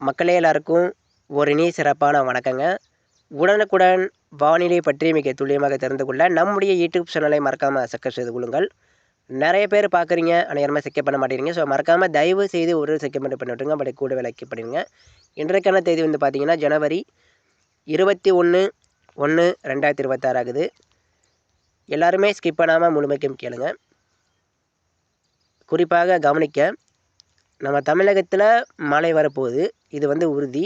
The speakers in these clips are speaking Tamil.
மக்களே எல்லாருக்கும் ஒரு நீ சிறப்பான வணக்கங்க. உடனுக்குடன் வானிலை பற்றி மிக துல்லியமாக தெரிந்து கொள்ள நம்முடைய யூடியூப் சேனலை மறக்காமல் சப்ஸ்கிரைப் செய்து கொள்ளுங்கள். நிறைய பேர் பார்க்குறீங்க ஆனால் யாருமே செக்கப் பண்ண மாட்டேங்கிறீங்க. ஸோ மறக்காமல் தயவு செய்து ஒரு செக்கப் பண்ணி பண்ணி விட்டுருங்க. அப்படி கூட விலைக்கு பண்ணிடுங்க. இன்றைக்கான தேதி வந்து பார்த்தீங்கன்னா ஜனவரி இருபத்தி ஒன்று ஒன்று ரெண்டாயிரத்தி இருபத்தாறு ஆகுது. எல்லாருமே ஸ்கிப் பண்ணாமல் முழுமைக்கும் கேளுங்க. குறிப்பாக கவனிக்க நம்ம தமிழகத்தில் மழை வரப்போகுது. இது வந்து உறுதி.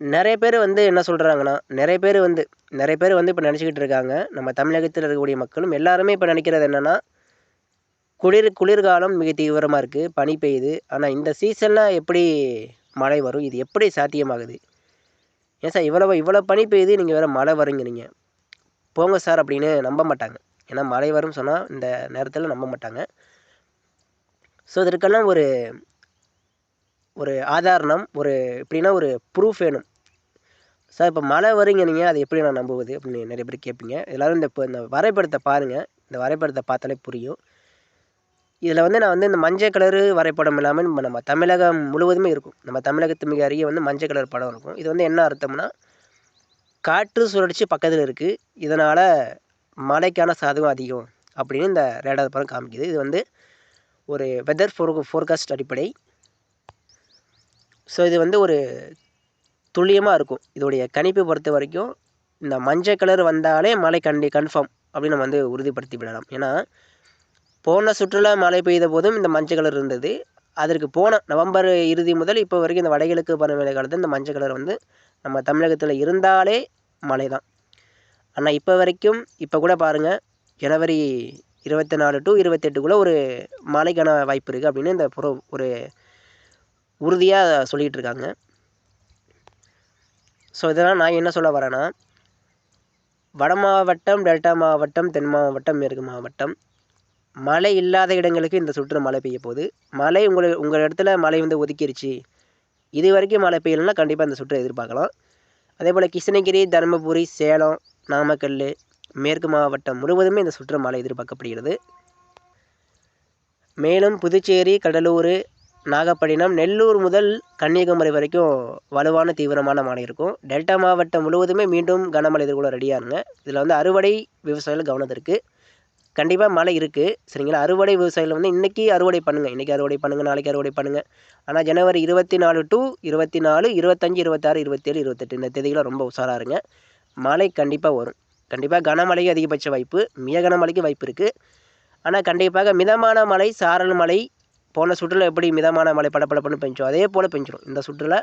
நிறைய பேர் வந்து என்ன சொல்கிறாங்கன்னா நிறைய பேர் வந்து நிறைய பேர் வந்து இப்போ நினச்சிக்கிட்டு இருக்காங்க. நம்ம தமிழகத்தில் இருக்கக்கூடிய மக்களும் எல்லாருமே இப்போ நினைக்கிறது என்னென்னா குளிர் குளிர்காலம் மிக தீவிரமாக இருக்குது பனி பெய்யுது. ஆனால் இந்த சீசனில் எப்படி மழை வரும்? இது எப்படி சாத்தியமாகுது? ஏன் சார் இவ்வளோ இவ்வளோ பனி பெய்யுது நீங்கள் வேறு மழை வருங்கிறீங்க. போங்க சார் அப்படின்னு நம்ப மாட்டாங்க. ஏன்னா மழை வரும்னு சொன்னால் இந்த நேரத்தில் நம்ப மாட்டாங்க. ஸோ இதற்கெல்லாம் ஒரு ஒரு ஆதாரணம் ஒரு எப்படின்னா ஒரு ப்ரூஃப் வேணும். சார் இப்போ மழை வருங்க நீங்கள் அதை எப்படி நான் நம்புவது அப்படின்னு நிறைய பேர் கேட்பீங்க. எல்லோரும் இந்த இப்போ இந்த வரைபடத்தை பாருங்கள் இந்த வரைபடத்தை பார்த்தாலே புரியும். இதில் வந்து நான் வந்து இந்த மஞ்சள் கலரு வரைபடம் இல்லாமல் நம்ம நம்ம தமிழகம் முழுவதுமே இருக்கும். நம்ம தமிழகத்து மிக அருகே வந்து மஞ்சள் கலர் படம் இருக்கும். இது வந்து என்ன அர்த்தம்னா காற்று சுழற்சி பக்கத்தில் இருக்குது இதனால் மழைக்கான சாதகம் அதிகம் அப்படின்னு இந்த ரேடார் படம் காமிக்குது. இது வந்து ஒரு வெதர் ஃபோர் ஃபோர்காஸ்ட் அடிப்படை. ஸோ இது வந்து ஒரு துல்லியமாக இருக்கும். இதோடைய கணிப்பு பொறுத்த வரைக்கும் இந்த மஞ்சள் கலர் வந்தாலே மழை கண்டி கன்ஃபார்ம் அப்படின்னு நம்ம வந்து உறுதிப்படுத்தி விடலாம். ஏன்னா போன சுற்றுலா மழை பெய்த போதும் இந்த மஞ்சள் கலர் இருந்தது. அதற்கு போன நவம்பர் இறுதி முதல் இப்போ வரைக்கும் இந்த வடகிழக்கு பருவமழை காலத்தில் இந்த மஞ்சள் கலர் வந்து நம்ம தமிழகத்தில் இருந்தாலே மழை தான் ஆனால் இப்போ வரைக்கும் இப்போ கூட பாருங்கள் ஜனவரி இருபத்தி நாலு டு இருபத்தெட்டுக்குள்ளே ஒரு மழைக்கான வாய்ப்பு இருக்குது அப்படின்னு இந்த புற ஒரு உறுதியாக சொல்லிகிட்டு இருக்காங்க. ஸோ இதெல்லாம் நான் என்ன சொல்ல வரேன்னா வட மாவட்டம் டெல்டா மாவட்டம் தென் மாவட்டம் மேற்கு மாவட்டம் மழை இல்லாத இடங்களுக்கு இந்த சுற்று மழை பெய்ய போகுது. மழை உங்களை உங்கள் இடத்துல மழை வந்து ஒதுக்கிருச்சு. இது வரைக்கும் மழை பெய்யலைன்னா கண்டிப்பாக இந்த சுற்றை எதிர்பார்க்கலாம். அதே போல் கிருஷ்ணகிரி தருமபுரி சேலம் நாமக்கல் மேற்கு மாவட்டம் முழுவதுமே இந்த சுற்று மழை எதிர்பார்க்கப்படுகிறது. மேலும் புதுச்சேரி கடலூர் நாகப்பட்டினம் நெல்லூர் முதல் கன்னியாகுமரி வரைக்கும் வலுவான தீவிரமான மழை இருக்கும். டெல்டா மாவட்டம் முழுவதுமே மீண்டும் கனமழை எதிர்கொள்ள ரெடியாருங்க இதில் வந்து அறுவடை விவசாயிகள் கவனம் இருக்குது கண்டிப்பாக மழை இருக்குது சரிங்களா? அறுவடை விவசாயிகள் வந்து இன்றைக்கி அறுவடை பண்ணுங்கள் இன்றைக்கி அறுவடை பண்ணுங்கள் நாளைக்கு அறுவடை பண்ணுங்கள் ஆனால் ஜனவரி இருபத்தி நாலு டு இருபத்தி நாலு இருபத்தஞ்சி இருபத்தாறு இருபத்தேழு இருபத்தெட்டு இந்த தேதிகளை ரொம்ப உஷாராக இருங்க. மழை கண்டிப்பாக வரும். கண்டிப்பாக கனமழைக்கு அதிகபட்ச வாய்ப்பு மிக கனமழைக்கு வாய்ப்பு இருக்குது ஆனால் கண்டிப்பாக மிதமான மழை சாரல் மழை போன சுற்றுலா எப்படி மிதமான மழை படப்படப்படன்னு பெஞ்சோம் அதே போல் பெஞ்சிடும் இந்த சுற்றுலா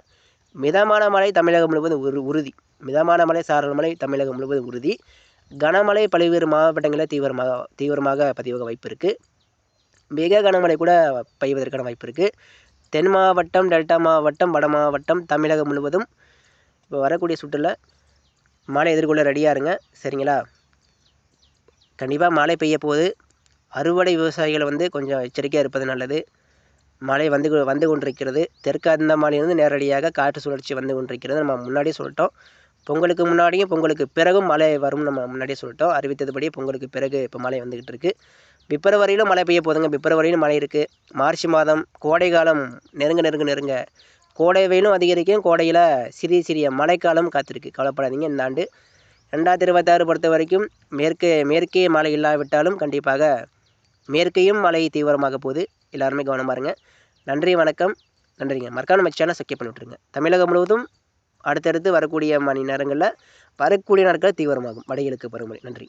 மிதமான மழை தமிழகம் முழுவதும் உரு உறுதி. மிதமான மழை சாரல் மழை தமிழகம் முழுவதும் உறுதி. கனமழை பல்வேறு மாவட்டங்களில் தீவிரமாக தீவிரமாக பதிவாக வாய்ப்பு இருக்குது மிக கனமழை கூட பெய்வதற்கான வாய்ப்பு இருக்குது தென் மாவட்டம் டெல்டா மாவட்டம் வட மாவட்டம் தமிழகம் முழுவதும் இப்போ வரக்கூடிய சுற்றுலா மழை எதிர்கொள்ள ரெடியாக இருங்க. சரிங்களா? கண்டிப்பாக மழை பெய்ய போது அறுவடை விவசாயிகள் வந்து கொஞ்சம் எச்சரிக்கையாக இருப்பது நல்லது. மழை வந்து வந்து கொண்டிருக்கிறது. தெற்கு அந்தமானிலிருந்து நேரடியாக காற்று சுழற்சி வந்து கொண்டிருக்கிறது. நம்ம முன்னாடியே சொல்லிட்டோம். பொங்கலுக்கு முன்னாடியும் பொங்கலுக்கு பிறகும் மழை வரும் நம்ம முன்னாடியே சொல்லிட்டோம். அறிவித்ததுபடி பொங்கலுக்கு பிறகு இப்போ மழை வந்துக்கிட்டு இருக்குது பிப்ரவரியிலும் மழை பெய்ய போதுங்க. பிப்ரவரியிலும் மழை இருக்குது மார்ச் மாதம் கோடை காலம் நெருங்க நெருங்க நெருங்க கோடை வெயிலும் அதிகரிக்கும். கோடையில் சிறிய சிறிய மழைக்காலம் காத்திருக்கு. கவலைப்படாதீங்க. இந்த ஆண்டு ரெண்டாயிரத்தி இருபத்தாறு பொறுத்த வரைக்கும் மேற்கு மேற்கே மழை இல்லாவிட்டாலும் கண்டிப்பாக மேற்கையும் மழை தீவிரமாக போகுது. எல்லாருமே கவனமாக இருங்க. நன்றி வணக்கம். நன்றிங்க. மறக்காம நம்ம சேனல் சக்கிய பண்ணி விட்ருங்க தமிழகம் முழுவதும் அடுத்தடுத்து வரக்கூடிய மணி நேரங்களில் வரக்கூடிய நாட்கள் தீவிரமாகும். வடகிழக்கு பருவமழை நன்றி.